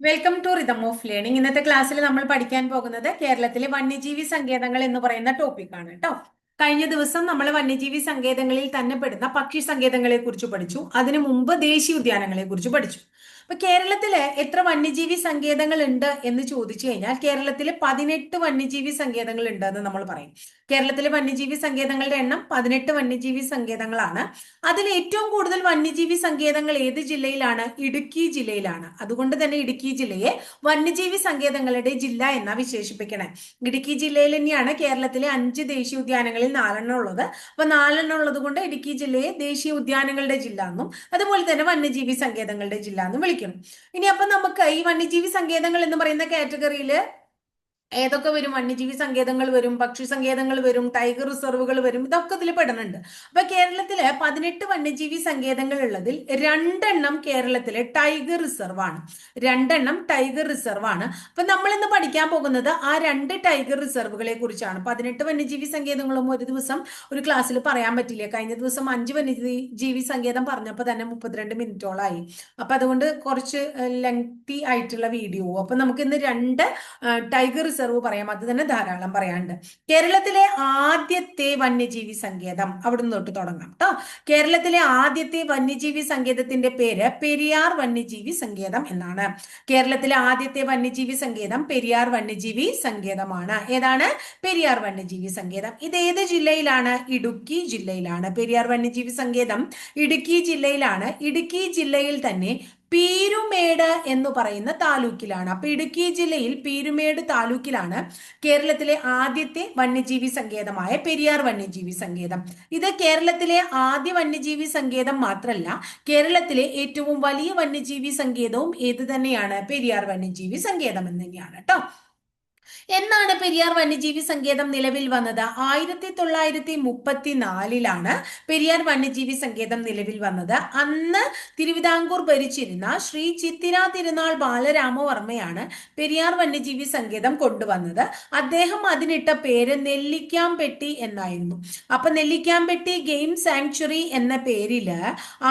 Welcome to rhythm of learning ഇന്നത്തെ ക്ലാസ്സിൽ നമ്മൾ പഠിക്കാൻ പോകുന്നത് കേരളത്തിലെ വന്യജീവി സങ്കേതങ്ങൾ എന്ന് പറയുന്ന ടോപ്പിക്കാണ് കേട്ടോ കഴിഞ്ഞ ദിവസം നമ്മൾ വന്യജീവി സങ്കേതങ്ങളിൽ തന്നെ പെടുന്ന പക്ഷി സങ്കേതങ്ങളെ കുറിച്ച് പഠിച്ചു. അതിനു മുമ്പ് ദേശീയ ഉദ്യാനങ്ങളെ കുറിച്ച് പഠിച്ചു. അപ്പൊ കേരളത്തിൽ എത്ര വന്യജീവി സങ്കേതങ്ങൾ ഉണ്ട് എന്ന് ചോദിച്ചു കഴിഞ്ഞാൽ കേരളത്തിൽ പതിനെട്ട് വന്യജീവി സങ്കേതങ്ങൾ ഉണ്ട് എന്ന് നമ്മൾ പറയും. കേരളത്തിലെ വന്യജീവി സങ്കേതങ്ങളുടെ എണ്ണം പതിനെട്ട് വന്യജീവി സങ്കേതങ്ങളാണ്. അതിൽ ഏറ്റവും കൂടുതൽ വന്യജീവി സങ്കേതങ്ങൾ ഏത് ജില്ലയിലാണ്? ഇടുക്കി ജില്ലയിലാണ്. അതുകൊണ്ട് തന്നെ ഇടുക്കി ജില്ലയെ വന്യജീവി സങ്കേതങ്ങളുടെ ജില്ല എന്നാ വിശേഷിപ്പിക്കണേ. ഇടുക്കി ജില്ലയിൽ തന്നെയാണ് കേരളത്തിലെ അഞ്ച് ദേശീയ ഉദ്യാനങ്ങളിൽ നാലെണ്ണം ഉള്ളത്. അപ്പൊ നാലെണ്ണം ഉള്ളത് കൊണ്ട് ഇടുക്കി ജില്ലയെ ദേശീയ ഉദ്യാനങ്ങളുടെ ജില്ല എന്നും അതുപോലെ തന്നെ വന്യജീവി സങ്കേതങ്ങളുടെ ജില്ല എന്നും വിളിക്കും ഇനി അപ്പൊ നമുക്ക് ഈ വന്യജീവി സങ്കേതങ്ങൾ എന്ന് പറയുന്ന കാറ്റഗറിയിൽ ഏതൊക്കെ വരും? വന്യജീവി സങ്കേതങ്ങൾ വരും പക്ഷി സങ്കേതങ്ങൾ വരും ടൈഗർ റിസർവുകൾ വരും ഇതൊക്കെ ഇതിൽ പെടുന്നുണ്ട്. അപ്പൊ കേരളത്തിൽ പതിനെട്ട് വന്യജീവി സങ്കേതങ്ങൾ ഉള്ളതിൽ രണ്ടെണ്ണം കേരളത്തിലെ ടൈഗർ റിസർവ് ആണ്. രണ്ടെണ്ണം ടൈഗർ റിസർവ് ആണ്. അപ്പൊ നമ്മൾ ഇന്ന് പഠിക്കാൻ പോകുന്നത് ആ രണ്ട് ടൈഗർ റിസർവുകളെ കുറിച്ചാണ്. പതിനെട്ട് വന്യജീവി സങ്കേതങ്ങളും ഒരു ദിവസം ഒരു ക്ലാസ്സിൽ പറയാൻ പറ്റില്ല. കഴിഞ്ഞ ദിവസം അഞ്ച് വന്യജീവി സങ്കേതം പറഞ്ഞപ്പോൾ തന്നെ മുപ്പത്തിരണ്ട് മിനിറ്റോളായി. അപ്പൊ അതുകൊണ്ട് കുറച്ച് ലെങ്തി ആയിട്ടുള്ള വീഡിയോ അപ്പൊ നമുക്ക് ഇന്ന് രണ്ട് ടൈഗർ റിസർവ് പറയാം. അത് തന്നെ ധാരാളം പറയാനുണ്ട്. കേരളത്തിലെ ആദ്യത്തെ വന്യജീവി സങ്കേതം അവിടുന്ന് തൊട്ട് തുടങ്ങാം കേട്ടോ കേരളത്തിലെ ആദ്യത്തെ വന്യജീവി സങ്കേതത്തിന്റെ പേര് പെരിയാർ വന്യജീവി സങ്കേതം എന്നാണ്. കേരളത്തിലെ ആദ്യത്തെ വന്യജീവി സങ്കേതം പെരിയാർ വന്യജീവി സങ്കേതമാണ്. ഏതാണ്? പെരിയാർ വന്യജീവി സങ്കേതം. ഇത് ഏത് ജില്ലയിലാണ്? ഇടുക്കി ജില്ലയിലാണ്. പെരിയാർ വന്യജീവി സങ്കേതം ഇടുക്കി ജില്ലയിലാണ്. ഇടുക്കി ജില്ലയിൽ തന്നെ പീരുമേട് എന്ന് പറയുന്ന താലൂക്കിലാണ്. അപ്പൊ ഇടുക്കി ജില്ലയിൽ പീരുമേട് താലൂക്കിലാണ് കേരളത്തിലെ ആദ്യത്തെ വന്യജീവി സങ്കേതമായ പെരിയാർ വന്യജീവി സങ്കേതം. ഇത് കേരളത്തിലെ ആദ്യ വന്യജീവി സങ്കേതം മാത്രമല്ല കേരളത്തിലെ ഏറ്റവും വലിയ വന്യജീവി സങ്കേതവും ഏത് തന്നെയാണ്? പെരിയാർ വന്യജീവി സങ്കേതം എന്ന് തന്നെയാണ് കേട്ടോ എന്നാണ് പെരിയാർ വന്യജീവി സങ്കേതം നിലവിൽ വന്നത്? ആയിരത്തി തൊള്ളായിരത്തി മുപ്പത്തിനാലിലാണ് പെരിയാർ വന്യജീവി സങ്കേതം നിലവിൽ വന്നത്. അന്ന് തിരുവിതാംകൂർ ഭരിച്ചിരുന്ന ശ്രീ ചിത്തിര തിരുനാൾ ബാലരാമവർമ്മയാണ് പെരിയാർ വന്യജീവി സങ്കേതം കൊണ്ടുവന്നത്. അദ്ദേഹം അതിനിട്ട പേര് നെല്ലിക്കാംപെട്ടി എന്നായിരുന്നു. അപ്പൊ നെല്ലിക്കാംപെട്ടി ഗെയിം സാങ്ച്വറി എന്ന പേരിൽ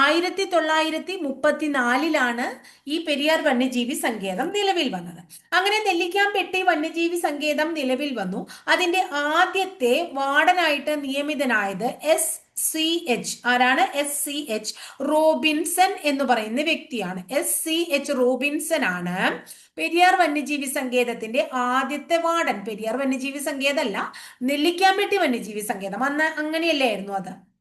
ആയിരത്തി തൊള്ളായിരത്തി മുപ്പത്തിനാലിലാണ് ഈ പെരിയാർ വന്യജീവി സങ്കേതം നിലവിൽ വന്നത്. അങ്ങനെ നെല്ലിക്കാംപെട്ടി വന്യജീവി സങ്കേതം നിലവിൽ വന്നു. അതിന്റെ ആദ്യത്തെ വാർഡനായിട്ട് നിയമിതനായത് എസ് സി എച്ച് ആരാണ്? എസ് സി എച്ച് റോബിൻസൺ എന്ന് പറയുന്ന വ്യക്തിയാണ്. എസ് സി എച്ച് റോബിൻസൺ ആണ്. പെരിയാർ വന്യജീവി സങ്കേതത്തിന്റെ ആദ്യത്തെ വാർഡൻ. പെരിയാർ വന്യജീവി സങ്കേതമല്ല നെല്ലിക്കാമ്പെട്ടി വന്യജീവി സങ്കേതം. അന്ന് അങ്ങനെയല്ലായിരുന്നു അത്.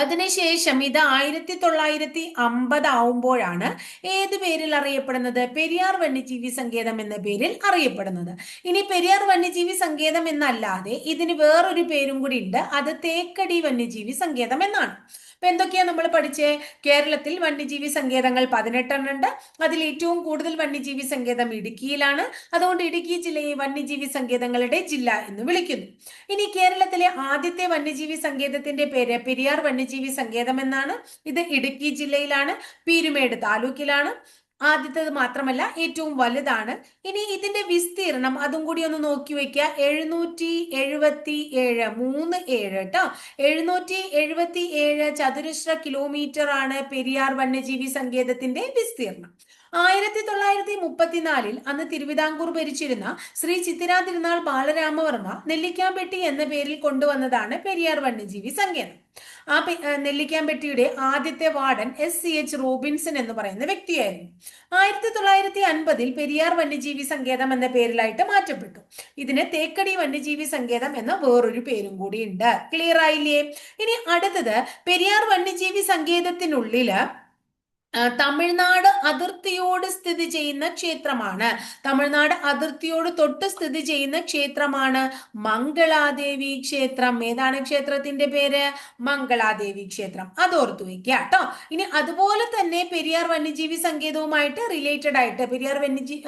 അതിനുശേഷം ഇത് ആയിരത്തി തൊള്ളായിരത്തി അമ്പത് ആവുമ്പോഴാണ് ഏത് പേരിൽ അറിയപ്പെടുന്നത്? പെരിയാർ വന്യജീവി സങ്കേതം എന്ന പേരിൽ അറിയപ്പെടുന്നത്. ഇനി പെരിയാർ വന്യജീവി സങ്കേതം എന്നല്ലാതെ ഇതിന് വേറൊരു പേരും കൂടി ഉണ്ട്. അത് തേക്കടി വന്യജീവി സങ്കേതം എന്നാണ്. അപ്പൊ എന്തൊക്കെയാ നമ്മൾ പഠിച്ചേ? കേരളത്തിൽ വന്യജീവി സങ്കേതങ്ങൾ പതിനെട്ടെണ്ണം ഉണ്ട്. അതിൽ ഏറ്റവും കൂടുതൽ വന്യജീവി സങ്കേതം ഇടുക്കിയിലാണ്. അതുകൊണ്ട് ഇടുക്കി ജില്ലയെ വന്യജീവി സങ്കേതങ്ങളുടെ ജില്ല എന്ന് വിളിക്കുന്നു. ഇനി കേരളത്തിലെ ആദ്യത്തെ വന്യജീവി സങ്കേതത്തിന്റെ പേര് പെരിയാർ വന്യജീവി സങ്കേതം എന്നാണ്. ഇത് ഇടുക്കി ജില്ലയിലാണ്. പീരുമേട് താലൂക്കിലാണ്. ആദ്യത്തേത് മാത്രമല്ല ഏറ്റവും വലുതാണ്. ഇനി ഇതിന്റെ വിസ്തീർണം അതും കൂടി ഒന്ന് നോക്കി വെക്കുക എഴുന്നൂറ്റി എഴുപത്തി ഏഴ് മൂന്ന് ഏഴ് കേട്ടോ എഴുന്നൂറ്റി എഴുപത്തി ഏഴ് ചതുരശ്ര കിലോമീറ്റർ ആണ് പെരിയാർ വന്യജീവി സങ്കേതത്തിന്റെ വിസ്തീർണം ആയിരത്തി തൊള്ളായിരത്തി മുപ്പത്തിനാലിൽ അന്ന് തിരുവിതാംകൂർ ഭരിച്ചിരുന്ന ശ്രീ ചിത്തിര തിരുനാൾ ബാലരാമവർമ്മ നെല്ലിക്കാമ്പെട്ടി എന്ന പേരിൽ കൊണ്ടുവന്നതാണ് പെരിയാർ വന്യജീവി സങ്കേതം. ആ നെല്ലിക്കാമ്പെട്ടിയുടെ ആദ്യത്തെ warden S C H Robinson എന്ന് പറയുന്ന വ്യക്തിയായിരുന്നു. ആയിരത്തി തൊള്ളായിരത്തി അൻപതിൽ പെരിയാർ വന്യജീവി സങ്കേതം എന്ന പേരിലായിട്ട് മാറ്റപ്പെട്ടു. ഇതിന് തേക്കടി വന്യജീവി സങ്കേതം എന്ന വേറൊരു പേരും കൂടി ഉണ്ട് ക്ലിയർ ആയില്ലേ? ഇനി അടുത്തത് പെരിയാർ വന്യജീവി സങ്കേതത്തിനുള്ളിൽ തമിഴ്നാട് അതിർത്തിയോട് സ്ഥിതി ചെയ്യുന്ന ക്ഷേത്രമാണ്. തമിഴ്നാട് അതിർത്തിയോട് തൊട്ട് സ്ഥിതി ചെയ്യുന്ന ക്ഷേത്രമാണ് മംഗളാദേവി ക്ഷേത്രം. ഏതാണ് ക്ഷേത്രത്തിന്റെ പേര്? മംഗളാദേവി ക്ഷേത്രം. അത് ഓർത്തു വെക്കുക കേട്ടോ. ഇനി അതുപോലെ തന്നെ പെരിയാർ വന്യജീവി സങ്കേതവുമായിട്ട് റിലേറ്റഡ് ആയിട്ട് പെരിയാർ വന്യജീവി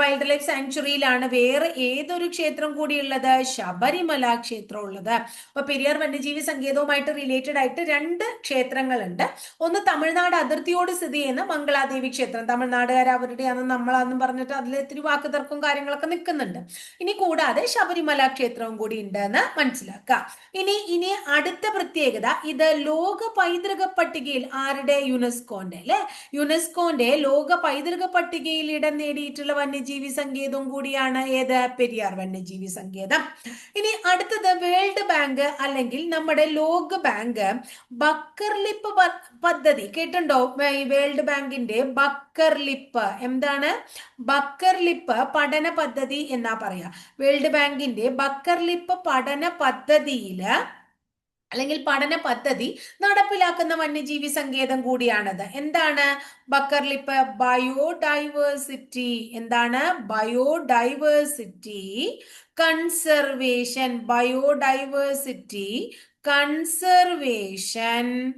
വൈൽഡ് ലൈഫ് സാങ്ച്വറിയിലാണ് വേറെ ഏതൊരു ക്ഷേത്രം കൂടിയുള്ളത് ശബരിമല ക്ഷേത്രം ഉള്ളത്. അപ്പൊ പെരിയാർ വന്യജീവി സങ്കേതവുമായിട്ട് റിലേറ്റഡ് ആയിട്ട് രണ്ട് ക്ഷേത്രങ്ങളുണ്ട്. ഒന്ന് തമിഴ്നാട് അതിർത്തി അതിർത്തിയോട് സ്ഥിതി ചെയ്യുന്ന മംഗളാദേവി ക്ഷേത്രം. തമിഴ്നാടുകാർ അവരുടെയാണെന്ന് നമ്മളാന്നും പറഞ്ഞിട്ട് അതിൽ ഇത്തിരി വാക്ക് തർക്കവും കാര്യങ്ങളൊക്കെ നിൽക്കുന്നുണ്ട്. ഇനി കൂടാതെ ശബരിമല ക്ഷേത്രവും കൂടി ഉണ്ട് എന്ന് മനസ്സിലാക്കാം. ഇനി ഇനി അടുത്ത പ്രത്യേകത ഇത് ലോക പൈതൃക പട്ടികയിൽ ആരുടെ യുനെസ്കോന്റെ അല്ലെ? യുനെസ്കോന്റെ ലോക പൈതൃക പട്ടികയിൽ ഇടം നേടിയിട്ടുള്ള വന്യജീവി സങ്കേതവും കൂടിയാണ് ഏത്? പെരിയാർ വന്യജീവി സങ്കേതം. ഇനി അടുത്തത് വേൾഡ് ബാങ്ക് അല്ലെങ്കിൽ നമ്മുടെ ലോക ബാങ്ക് ബക്കർലിപ്പ് പദ്ധതി കേട്ടുണ്ടോ വേൾഡ് ബാങ്കിന്റെ ബക്കർ ലിപ്പ്. എന്താണ്? ബക്കർ ലിപ്പ് പഠന പദ്ധതി എന്നാ പറയാ. വേൾഡ് ബാങ്കിന്റെ ബക്കർ ലിപ്പ് പഠന പദ്ധതിയിൽ അല്ലെങ്കിൽ പഠന പദ്ധതി നടപ്പിലാക്കുന്ന വന്യജീവി സങ്കേതം കൂടിയാണത്. എന്താണ്? ബക്കർലിപ്പ് ബയോഡൈവേഴ്സിറ്റി. എന്താണ്? Biodiversity conservation. Biodiversity conservation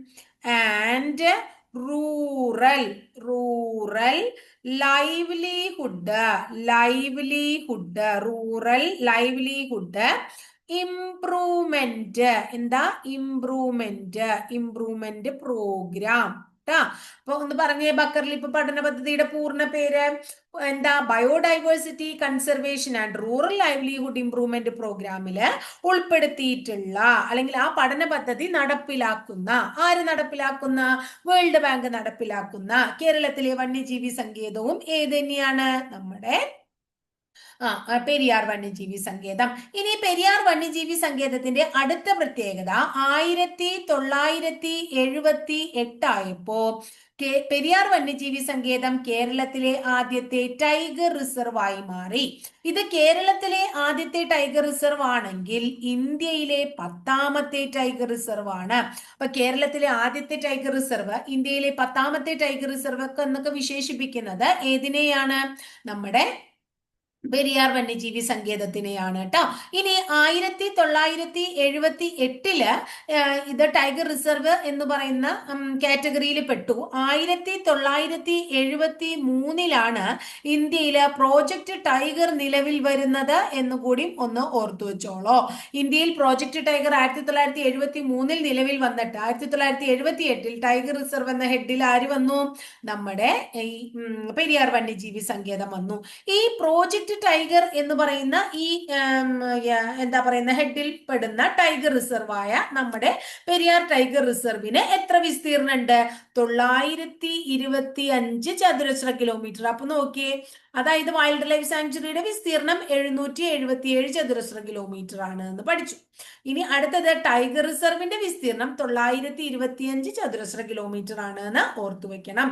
and rural rural livelihood livelihood rural livelihood improvement എന്താ? ഇംപ്രൂവ്മെന്റ് ഇംപ്രൂവ്മെന്റ് പ്രോഗ്രാം ട്ടാ. അപ്പൊ ഒന്ന് പറഞ്ഞേ ബക്കർലിപ്പ് പഠന പദ്ധതിയുടെ പൂർണ പേര് എന്താ biodiversity conservation and rural livelihood improvement പ്രോഗ്രാമിൽ ഉൾപ്പെടുത്തിയിട്ടുള്ള അല്ലെങ്കിൽ ആ പഠന പദ്ധതി നടപ്പിലാക്കുന്ന ആര് നടപ്പിലാക്കുന്ന? വേൾഡ് ബാങ്ക് നടപ്പിലാക്കുന്ന കേരളത്തിലെ വന്യജീവി സങ്കേതവും ഏത് തന്നെയാണ്? നമ്മുടെ ആ പെരിയാർ വന്യജീവി സങ്കേതം. ഇനി പെരിയാർ വന്യജീവി സങ്കേതത്തിന്റെ അടുത്ത പ്രത്യേകത ആയിരത്തി തൊള്ളായിരത്തി എഴുപത്തി എട്ടായപ്പോ പെരിയാർ വന്യജീവി സങ്കേതം കേരളത്തിലെ ആദ്യത്തെ ടൈഗർ റിസർവ് ആയി മാറി. ഇത് കേരളത്തിലെ ആദ്യത്തെ ടൈഗർ റിസർവ് ആണെങ്കിൽ ഇന്ത്യയിലെ പത്താമത്തെ ടൈഗർ റിസർവ് ആണ്. അപ്പൊ കേരളത്തിലെ ആദ്യത്തെ ടൈഗർ റിസർവ് ഇന്ത്യയിലെ പത്താമത്തെ ടൈഗർ റിസർവ് എന്നൊക്കെ വിശേഷിപ്പിക്കുന്നത് ഏതിനെയാണ്? നമ്മുടെ പെരിയാർ വന്യജീവി സങ്കേതത്തിനെയാണ് കേട്ടോ ഇനി ആയിരത്തി തൊള്ളായിരത്തി എഴുപത്തി എട്ടിൽ ഇത് ടൈഗർ റിസർവ് എന്ന് പറയുന്ന കാറ്റഗറിയിൽ പെട്ടു. ആയിരത്തി തൊള്ളായിരത്തി എഴുപത്തി മൂന്നിലാണ് ഇന്ത്യയിൽ പ്രോജക്റ്റ് ടൈഗർ നിലവിൽ വരുന്നത് എന്നുകൂടി ഒന്ന് ഓർത്തു വെച്ചോളോ. ഇന്ത്യയിൽ പ്രോജക്റ്റ് ടൈഗർ ആയിരത്തി തൊള്ളായിരത്തി എഴുപത്തി മൂന്നിൽ നിലവിൽ വന്നിട്ട് ആയിരത്തി തൊള്ളായിരത്തി എഴുപത്തി എട്ടിൽ ടൈഗർ റിസർവ് എന്ന ഹെഡിൽ ആര് വന്നു? നമ്മുടെ ഈ പെരിയാർ വന്യജീവി സങ്കേതം വന്നു. ഈ പ്രോജക്റ്റ് ടൈഗർ എന്ന് പറയുന്ന ഈ എന്താ പറയുന്ന ഹെഡിൽ പെടുന്ന ടൈഗർ റിസർവ് ആയ നമ്മുടെ പെരിയാർ ടൈഗർ റിസർവിന് എത്ര വിസ്തീർണം ഉണ്ട് തൊള്ളായിരത്തി ഇരുപത്തി അഞ്ച് ചതുരശ്ര കിലോമീറ്റർ അപ്പൊ നോക്കിയേ അതായത് വൈൽഡ് ലൈഫ് സാങ്ച്വറിയുടെ വിസ്തീർണം എഴുന്നൂറ്റി എഴുപത്തിയേഴ് ചതുരശ്ര കിലോമീറ്റർ ആണ് എന്ന് പഠിച്ചു. ഇനി അടുത്തത് ടൈഗർ റിസർവിന്റെ വിസ്തീർണം തൊള്ളായിരത്തി ഇരുപത്തിയഞ്ച് ചതുരശ്ര കിലോമീറ്റർ ആണ് എന്ന് ഓർത്തു വെക്കണം.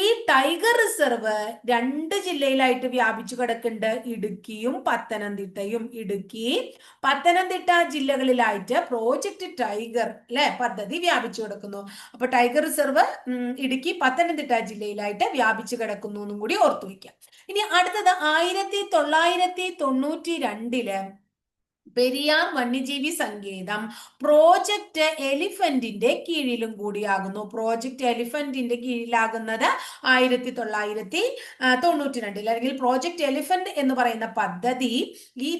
ഈ ടൈഗർ റിസർവ് രണ്ട് ജില്ലയിലായിട്ട് വ്യാപിച്ചു കിടക്കുന്നുണ്ട്. ഇടുക്കിയും പത്തനംതിട്ടയും. ഇടുക്കി പത്തനംതിട്ട ജില്ലകളിലായിട്ട് പ്രോജക്റ്റ് ടൈഗർ അല്ലെ പദ്ധതി വ്യാപിച്ചു കിടക്കുന്നു. അപ്പൊ ടൈഗർ റിസർവ് ഇടുക്കി പത്തനംതിട്ട ജില്ലയിലായിട്ട് വ്യാപിച്ചു കിടക്കുന്നു എന്നും കൂടി ഓർത്തു വെക്കാം. ഇനി അടുത്തത് ആയിരത്തി തൊള്ളായിരത്തി തൊണ്ണൂറ്റി രണ്ടിൽ പെരിയാർ വന്യജീവി സങ്കേതം. പ്രോജക്റ്റ് എലിഫന്റിന്റെ കീഴിലും കൂടിയാകുന്നു. പ്രോജക്റ്റ് എലിഫന്റിന്റെ കീഴിലാകുന്നത് ആയിരത്തി തൊള്ളായിരത്തി തൊണ്ണൂറ്റി രണ്ടിൽ അല്ലെങ്കിൽ പ്രോജക്റ്റ് എലിഫന്റ് എന്ന് പറയുന്ന പദ്ധതി ഈ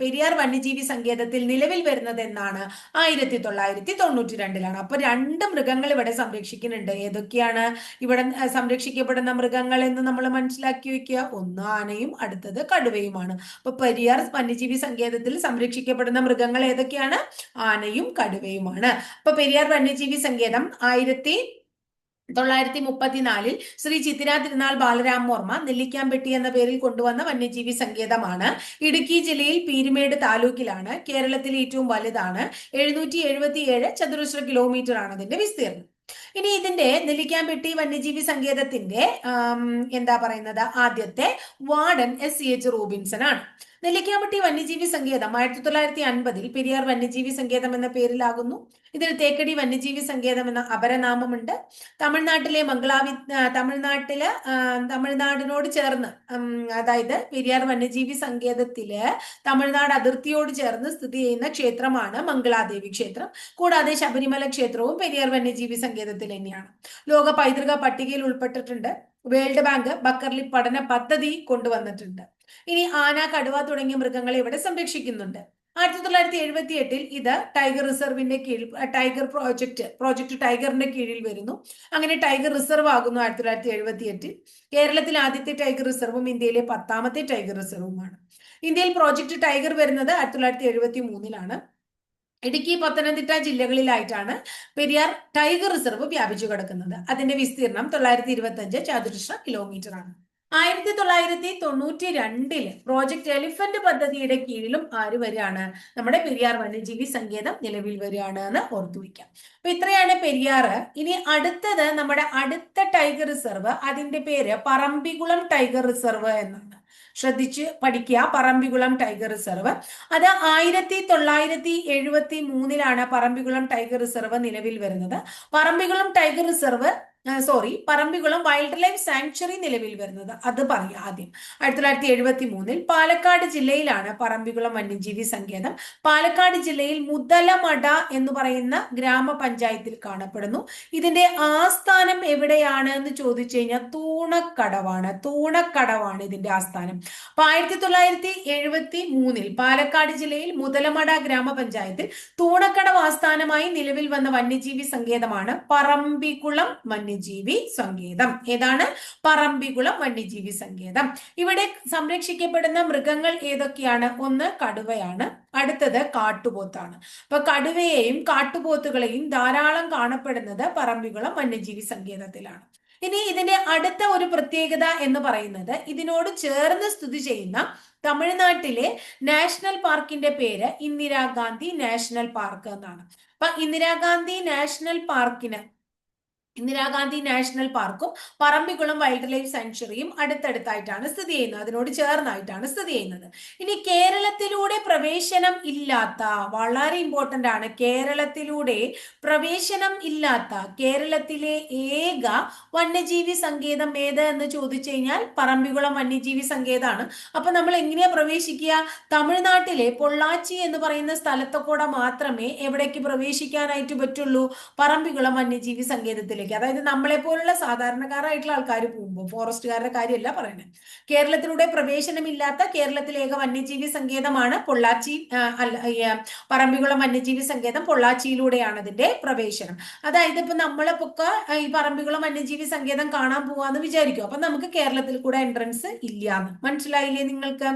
പെരിയാർ വന്യജീവി സങ്കേതത്തിൽ നിലവിൽ വരുന്നത് എന്നാണ്. ആയിരത്തി തൊള്ളായിരത്തി തൊണ്ണൂറ്റി രണ്ടിലാണ് അപ്പൊ രണ്ട് മൃഗങ്ങൾ ഇവിടെ സംരക്ഷിക്കുന്നുണ്ട്. ഏതൊക്കെയാണ്? ഇവിടെ സംരക്ഷിക്കപ്പെടുന്ന മൃഗങ്ങൾ എന്ന് നമ്മൾ മനസ്സിലാക്കി വെക്കുക ഒന്ന് ആനയും അടുത്തത് കടുവയുമാണ്. അപ്പൊ പെരിയാർ വന്യജീവി സങ്കേതത്തിൽ സംരക്ഷിക്കപ്പെടുന്ന മൃഗങ്ങൾ ഏതൊക്കെയാണ്? ആനയും കടുവയുമാണ്. അപ്പൊ പെരിയാർ വന്യജീവി സങ്കേതം ആയിരത്തി തൊള്ളായിരത്തി മുപ്പത്തിനാലിൽ ശ്രീ ചിത്തിര തിരുനാൾ ബാലരാമവർമ്മ നെല്ലിക്കാമ്പെട്ടി എന്ന പേരിൽ കൊണ്ടുവന്ന വന്യജീവി സങ്കേതമാണ്. ഇടുക്കി ജില്ലയിൽ പീരുമേട് താലൂക്കിലാണ്. കേരളത്തിലെ ഏറ്റവും വലുതാണ്. എഴുന്നൂറ്റി എഴുപത്തി ഏഴ് ചതുരശ്ര കിലോമീറ്റർ ആണ് അതിന്റെ വിസ്തീർണം ഇനി ഇതിന്റെ നെല്ലിക്കാമ്പെട്ടി വന്യജീവി സങ്കേതത്തിന്റെ എന്താ പറയുന്നത്? ആദ്യത്തെ warden S C H Robinson ആണ്. നെല്ലിക്കാമ്പട്ടി വന്യജീവി സങ്കേതം ആയിരത്തി തൊള്ളായിരത്തി അൻപതിൽ പെരിയാർ വന്യജീവി സങ്കേതം എന്ന പേരിലാകുന്നു. ഇതിന് തേക്കടി വന്യജീവി സങ്കേതം എന്ന അപരനാമമുണ്ട്. തമിഴ്നാട്ടിലെ മംഗളാവി തമിഴ്നാട്ടിൽ തമിഴ്നാടിനോട് ചേർന്ന് അതായത് പെരിയാർ വന്യജീവി സങ്കേതത്തിൽ തമിഴ്നാട് അതിർത്തിയോട് ചേർന്ന് സ്ഥിതി ചെയ്യുന്ന ക്ഷേത്രമാണ് മംഗളാദേവി ക്ഷേത്രം. കൂടാതെ ശബരിമല ക്ഷേത്രവും പെരിയാർ വന്യജീവി സങ്കേതത്തിൽ തന്നെയാണ്. ലോക പൈതൃക പട്ടികയിൽ ഉൾപ്പെട്ടിട്ടുണ്ട്. വേൾഡ് ബാങ്ക് ബക്കർലി പഠന പദ്ധതി കൊണ്ടുവന്നിട്ടുണ്ട്. ഇനി ആന കടുവ തുടങ്ങിയ മൃഗങ്ങളെ ഇവിടെ സംരക്ഷിക്കുന്നുണ്ട്. ആയിരത്തി തൊള്ളായിരത്തി എഴുപത്തി എട്ടിൽ ഇത് ടൈഗർ റിസർവിന്റെ കീഴിൽ ടൈഗർ പ്രോജക്റ്റ് പ്രോജക്ട് ടൈഗറിന്റെ കീഴിൽ വരുന്നു. അങ്ങനെ ടൈഗർ റിസർവ് ആകുന്നു ആയിരത്തി തൊള്ളായിരത്തി എഴുപത്തി എട്ടിൽ കേരളത്തിൽ ആദ്യത്തെ ടൈഗർ റിസർവും ഇന്ത്യയിലെ പത്താമത്തെ ടൈഗർ റിസർവുമാണ്. ഇന്ത്യയിൽ പ്രോജക്ട് ടൈഗർ വരുന്നത് ആയിരത്തി തൊള്ളായിരത്തി എഴുപത്തി മൂന്നിലാണ് ഇടുക്കി പത്തനംതിട്ട ജില്ലകളിലായിട്ടാണ് പെരിയാർ ടൈഗർ റിസർവ് വ്യാപിച്ചു കിടക്കുന്നത്. അതിന്റെ വിസ്തീർണം തൊള്ളായിരത്തി ഇരുപത്തി അഞ്ച് ചതുരശ്ര കിലോമീറ്റർ ആണ്. ആയിരത്തി തൊള്ളായിരത്തി തൊണ്ണൂറ്റി രണ്ടിൽ പ്രോജക്ട് എലിഫന്റ് പദ്ധതിയുടെ കീഴിലും ആര് വരികയാണ്? നമ്മുടെ പെരിയാർ വന്യജീവി സങ്കേതം നിലവിൽ വരികയാണ് എന്ന് ഓർത്തു വയ്ക്കാം അപ്പൊ ഇത്രയാണ് പെരിയാർ. ഇനി അടുത്തത് നമ്മുടെ അടുത്ത ടൈഗർ റിസർവ് അതിന്റെ പേര് പറമ്പികുളം ടൈഗർ റിസർവ് എന്നാണ്. ശ്രദ്ധിച്ച് പഠിക്കുക. പറമ്പികുളം ടൈഗർ റിസർവ് അത് ആയിരത്തി തൊള്ളായിരത്തി എഴുപത്തി മൂന്നിലാണ് പറമ്പികുളം ടൈഗർ റിസർവ് നിലവിൽ വരുന്നത്. Parambikulam tiger reserve sorry Parambikulam wildlife sanctuary നിലവിൽ വരുന്നത്. അത് പറയാം ആദ്യം. ആയിരത്തി തൊള്ളായിരത്തി എഴുപത്തി മൂന്നിൽ പാലക്കാട് ജില്ലയിലാണ് പറമ്പിക്കുളം വന്യജീവി സങ്കേതം. പാലക്കാട് ജില്ലയിൽ മുതലമട എന്ന് പറയുന്ന ഗ്രാമപഞ്ചായത്തിൽ കാണപ്പെടുന്നു. ഇതിന്റെ ആസ്ഥാനം എവിടെയാണ് എന്ന് ചോദിച്ചു കഴിഞ്ഞാൽ തൂണക്കടവാണ്. തൂണക്കടവാണ് ഇതിന്റെ ആസ്ഥാനം. അപ്പൊ ആയിരത്തി തൊള്ളായിരത്തി എഴുപത്തി മൂന്നിൽ പാലക്കാട് ജില്ലയിൽ മുതലമട ഗ്രാമപഞ്ചായത്തിൽ തൂണക്കടവ് ആസ്ഥാനമായി നിലവിൽ വന്ന വന്യജീവി സങ്കേതമാണ് പറമ്പിക്കുളം വന്യജീവി സങ്കേതം. ഏതാണ്? പറമ്പിക്കുളം വന്യജീവി സങ്കേതം. ഇവിടെ സംരക്ഷിക്കപ്പെടുന്ന മൃഗങ്ങൾ ഏതൊക്കെയാണ്? ഒന്ന് കടുവയാണ് അടുത്തത് കാട്ടുപോത്താണ്. അപ്പൊ കടുവയെയും കാട്ടുപോത്തുകളെയും ധാരാളം കാണപ്പെടുന്നത് പറമ്പിക്കുളം വന്യജീവി സങ്കേതത്തിലാണ്. ഇനി ഇതിന്റെ അടുത്ത ഒരു പ്രത്യേകത എന്ന് പറയുന്നത് ഇതിനോട് ചേർന്ന് സ്ഥിതി ചെയ്യുന്ന തമിഴ്നാട്ടിലെ നാഷണൽ പാർക്കിന്റെ പേര് ഇന്ദിരാഗാന്ധി നാഷണൽ പാർക്ക് എന്നാണ്. അപ്പൊ ഇന്ദിരാഗാന്ധി നാഷണൽ പാർക്കിന് ഇന്ദിരാഗാന്ധി നാഷണൽ പാർക്കും പറമ്പിക്കുളം വൈൽഡ് ലൈഫ് സാങ്ച്വറിയും അടുത്തടുത്തായിട്ടാണ് സ്ഥിതി ചെയ്യുന്നത്. അതിനോട് ചേർന്നായിട്ടാണ് സ്ഥിതി ചെയ്യുന്നത്. ഇനി കേരളത്തിലൂടെ പ്രവേശനം ഇല്ലാത്ത വളരെ ഇമ്പോർട്ടന്റ് ആണ് കേരളത്തിലൂടെ പ്രവേശനം ഇല്ലാത്ത കേരളത്തിലെ ഏക വന്യജീവി സങ്കേതം ഏത് എന്ന് ചോദിച്ചു കഴിഞ്ഞാൽ പറമ്പിക്കുളം വന്യജീവി സങ്കേതമാണ് അപ്പൊ നമ്മൾ എങ്ങനെയാ പ്രവേശിക്കുക? തമിഴ്നാട്ടിലെ പൊള്ളാച്ചി എന്ന് പറയുന്ന സ്ഥലത്തൊക്കെ മാത്രമേ എവിടേക്ക് പ്രവേശിക്കാനായിട്ട് പറ്റുള്ളൂ? പറമ്പിക്കുളം വന്യജീവി സങ്കേതത്തിലേക്ക് അതായത് നമ്മളെ പോലുള്ള സാധാരണക്കാരായിട്ടുള്ള ആൾക്കാർ പോകുമ്പോൾ ഫോറസ്റ്റുകാരുടെ കാര്യമല്ല പറയുന്നത് കേരളത്തിലൂടെ പ്രവേശനമില്ലാത്ത കേരളത്തിലെ ഏക വന്യജീവി സങ്കേതമാണ് പൊള്ളാച്ചി അല്ല പറമ്പിക്കുളം വന്യജീവി സങ്കേതം പൊള്ളാച്ചിയിലൂടെയാണ് അതിന്റെ പ്രവേശനം. അതായത് ഇപ്പൊ നമ്മളെപ്പൊക്കെ ഈ പറമ്പിക്കുളം വന്യജീവി സങ്കേതം കാണാൻ പോവാന്ന് വിചാരിക്കും. അപ്പൊ നമുക്ക് കേരളത്തിൽ കൂടെ എൻട്രൻസ് ഇല്ലാന്ന്. മനസ്സിലായില്ലേ നിങ്ങൾക്ക്?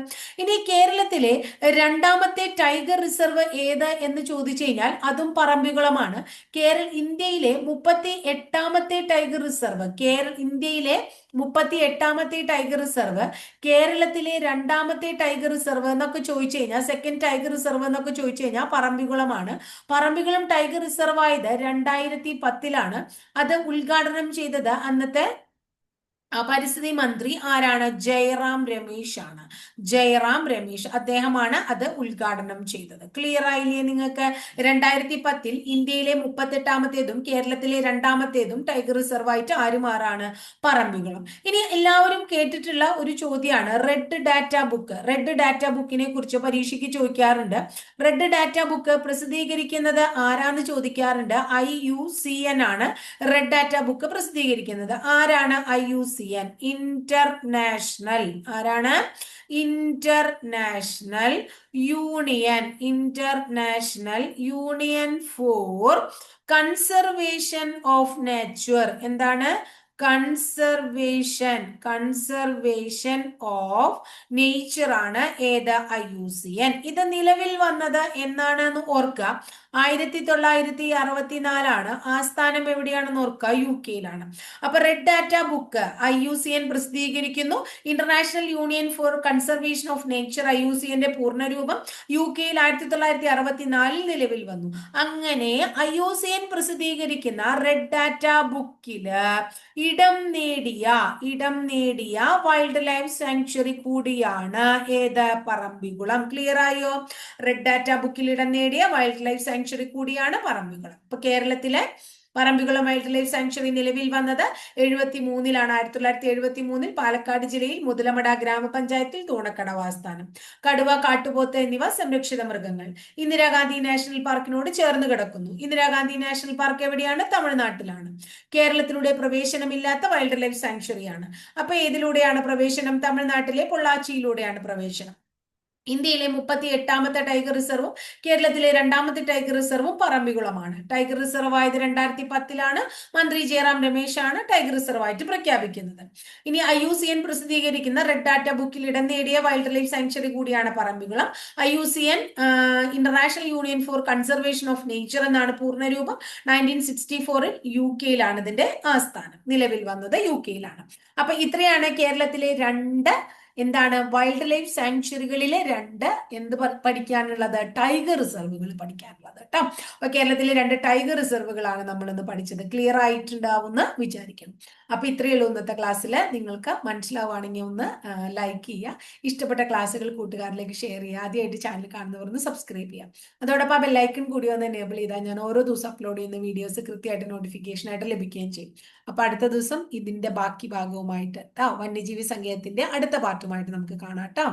ഇനി കേരളത്തിലെ രണ്ടാമത്തെ ടൈഗർ റിസർവ് ഏത് എന്ന് ചോദിച്ചു കഴിഞ്ഞാൽ അതും പറമ്പിക്കുളമാണ്. കേരള ഇന്ത്യയിലെ മുപ്പത്തി എട്ടാമത്തെ ടൈഗർ റിസർവ് കേരള ഇന്ത്യയിലെ മുപ്പത്തി എട്ടാമത്തെ ടൈഗർ റിസർവ് കേരളത്തിലെ രണ്ടാമത്തെ ടൈഗർ റിസർവ് എന്നൊക്കെ ചോദിച്ചു കഴിഞ്ഞാൽ സെക്കൻഡ് ടൈഗർ റിസർവ് എന്നൊക്കെ ചോദിച്ചു കഴിഞ്ഞാൽ പറമ്പിക്കുളമാണ് പറമ്പിക്കുളം ടൈഗർ റിസർവ് ആയത് രണ്ടായിരത്തി പത്തിലാണ്. അത് ഉദ്ഘാടനം ചെയ്തത് അന്നത്തെ പരിസ്ഥിതി മന്ത്രി ആരാണ്? ജയറാം രമേശ് ആണ് ജയറാം രമേശ് അദ്ദേഹമാണ് അത് ഉദ്ഘാടനം ചെയ്തത്. ക്ലിയർ ആയില്ലേ നിങ്ങൾക്ക്? രണ്ടായിരത്തി പത്തിൽ ഇന്ത്യയിലെ മുപ്പത്തെട്ടാമത്തേതും കേരളത്തിലെ രണ്ടാമത്തേതും ടൈഗർ റിസർവ് ആയിട്ട് ആര് മാറാണ് പറമ്പിക്കുളം ഇനി എല്ലാവരും കേട്ടിട്ടുള്ള ഒരു ചോദ്യമാണ് red data book red data ബുക്കിനെ കുറിച്ച് പരീക്ഷയ്ക്ക് ചോദിക്കാറുണ്ട്. റെഡ് ഡാറ്റ ബുക്ക് പ്രസിദ്ധീകരിക്കുന്നത് ആരാന്ന് ചോദിക്കാറുണ്ട്? ഐ യു സി എൻ ആണ്. റെഡ് ഡാറ്റ ബുക്ക് പ്രസിദ്ധീകരിക്കുന്നത് ആരാണ്? I U C N international ആരാണ്? International union international union for conservation of nature എന്താണ്? കൺസർവേഷൻ കൺസർവേഷൻ ഓഫ് നേച്ചർ ആണ്. ഏത്? ഐ യു സി എൻ ഇത് നിലവിൽ വന്നത് എന്നാണെന്ന് ഓർക്കുക. ആയിരത്തി തൊള്ളായിരത്തി അറുപത്തിനാലാണ് ആസ്ഥാനം എവിടെയാണെന്ന് ഓർക്കുക യു കെയിലാണ്. അപ്പൊ red data book I U C N പ്രസിദ്ധീകരിക്കുന്നു. International union for conservation of nature I U C എന്റെ പൂർണരൂപം യു കെയിൽ ആയിരത്തി തൊള്ളായിരത്തി അറുപത്തിനാലിൽ നിലവിൽ വന്നു. അങ്ങനെ ഐ യു സി എൻ പ്രസിദ്ധീകരിക്കുന്ന റെഡ് ഡാറ്റ ബുക്കിൽ ഇടം നേടിയ ഇടം നേടിയ വൈൽഡ് ലൈഫ് സാങ്ച്വറി കൂടിയാണ് ഏത് പറമ്പിക്കുളം? ക്ലിയർ ആയോ? റെഡ് ഡാറ്റ ബുക്കിൽ ഇടം നേടിയ വൈൽഡ് ലൈഫ് സാങ്ച്വറി കൂടിയാണ് പറമ്പിക്കുളം ഇപ്പൊ കേരളത്തിലെ പറമ്പിക്കുളം വൈൽഡ് ലൈഫ് സാങ്ച്വറി നിലവിൽ വന്നത് എഴുപത്തി മൂന്നിലാണ് ആയിരത്തി തൊള്ളായിരത്തി എഴുപത്തി മൂന്നിൽ പാലക്കാട് ജില്ലയിൽ മുതലമട ഗ്രാമപഞ്ചായത്തിൽ തൂണക്കടവ് ആസ്ഥാനം കടുവ കാട്ടുപോത്ത് എന്നിവ സംരക്ഷിത മൃഗങ്ങൾ. ഇന്ദിരാഗാന്ധി നാഷണൽ പാർക്കിനോട് ചേർന്ന് കിടക്കുന്നു. ഇന്ദിരാഗാന്ധി നാഷണൽ പാർക്ക് എവിടെയാണ്? തമിഴ്നാട്ടിലാണ്. കേരളത്തിലൂടെ പ്രവേശനമില്ലാത്ത വൈൽഡ് ലൈഫ് സാങ്ച്വറിയാണ് അപ്പൊ ഏതിലൂടെയാണ് പ്രവേശനം? തമിഴ്നാട്ടിലെ പൊള്ളാച്ചിയിലൂടെയാണ് പ്രവേശനം. ഇന്ത്യയിലെ മുപ്പത്തി എട്ടാമത്തെ ടൈഗർ റിസർവും കേരളത്തിലെ രണ്ടാമത്തെ ടൈഗർ റിസർവും പറമ്പിക്കുളമാണ്. ടൈഗർ റിസർവ് ആയത് രണ്ടായിരത്തി പത്തിലാണ് മന്ത്രി ജയറാം രമേശാണ് ടൈഗർ റിസർവ് ആയിട്ട് പ്രഖ്യാപിക്കുന്നത്. ഇനി ഐ യു സി എൻ പ്രസിദ്ധീകരിക്കുന്ന റെഡ് ഡാറ്റ ബുക്കിൽ ഇടം നേടിയ വൈൽഡ് ലൈഫ് സാങ്ച്വറി കൂടിയാണ് Parambikulam. I U C N international union for conservation of nature എന്നാണ് പൂർണരൂപം. നയന്റീൻ സിക്സ്റ്റി ഫോറിൽ യു കെയിലാണ് ഇതിന്റെ ആസ്ഥാനം നിലവിൽ വന്നത് യു കെയിലാണ്. അപ്പൊ ഇത്രയാണ് കേരളത്തിലെ രണ്ട് എന്താണ്? വൈൽഡ് ലൈഫ് സാങ്ച്വറികളിലെ രണ്ട് എന്ത് പഠിക്കാനുള്ളത്? ടൈഗർ റിസർവുകൾ പഠിക്കാനുള്ളത് കേട്ടോ അപ്പൊ കേരളത്തിലെ രണ്ട് ടൈഗർ റിസർവുകളാണ് നമ്മൾ ഇന്ന് പഠിച്ചത്. ക്ലിയർ ആയിട്ടുണ്ടാവുമെന്ന് വിചാരിക്കണം അപ്പൊ ഇത്രയേ ഉള്ളൂ ഇന്നത്തെ ക്ലാസ്സിൽ നിങ്ങൾക്ക് മനസ്സിലാവുകയാണെങ്കിൽ ഒന്ന് ലൈക്ക് ചെയ്യുക. ഇഷ്ടപ്പെട്ട ക്ലാസ്സുകൾ കൂട്ടുകാരിലേക്ക് ഷെയർ ചെയ്യുക. ആദ്യമായിട്ട് ചാനൽ കാണുന്നവർ ഒന്ന് സബ്സ്ക്രൈബ് ചെയ്യുക. അതോടൊപ്പം ആ ബെല്ലൈക്കൺ കൂടി ഒന്ന് എനേബിൾ ചെയ്താൽ ഞാൻ ഓരോ ദിവസം അപ്ലോഡ് ചെയ്യുന്ന വീഡിയോസ് കൃത്യമായിട്ട് നോട്ടിഫിക്കേഷൻ ആയിട്ട് ലഭിക്കുകയും ചെയ്യും. അപ്പൊ അടുത്ത ദിവസം ഇതിന്റെ ബാക്കി ഭാഗവുമായിട്ട് ട്ടോ വന്യജീവി സങ്കേതത്തിന്റെ അടുത്ത പാർട്ടുമായിട്ട് നമുക്ക് കാണാം കേട്ടോ